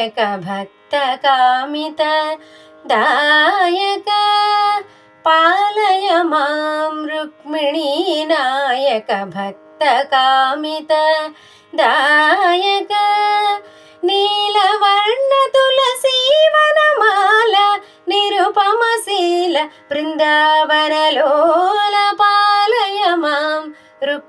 दायक भक्त कामित दायक पालय माम रुक्मिणी नायक भक्त कामित दायक नीलवर्ण तुलसीवनमाल निरुपमशील लोल पालय माम रुक्मिणी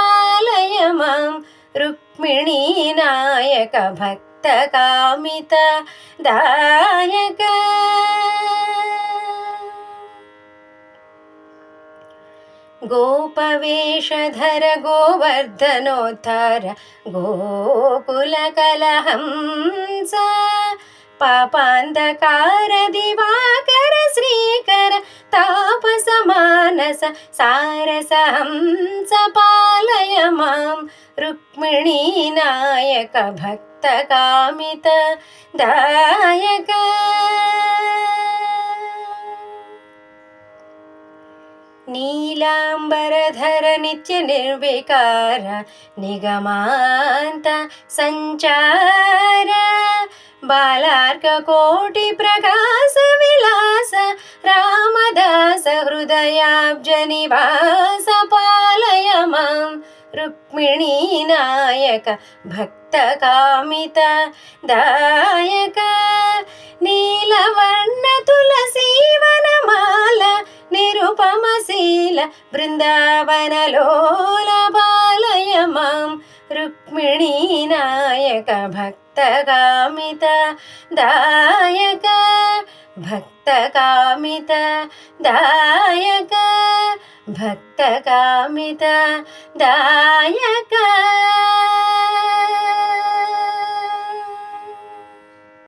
नायक भक्त दायका गोपवेशधर गोवर्धनोद्धार गोकुलकलहंस पापान्धकार दिवाकर श्रीकर तापसमानस सारसहंस पालय रुक्मिणीनायक भक्तकामित दायक नीलाम्बरधर नित्यनिर्विकार निगमान्त सञ्चार विलास रामदास हृदयाब्जनिवास రుక్మిణీనాయక భక్తకామిత దాయక నీలవర్ణ తులసీవనమాల నిరుపమశీల బృందావనలోల బాలయ మాం రుక్మిణీనాయక భక్తకామిత దాయక భక్తకామిత దాయక भक्त भक्तकामितदायक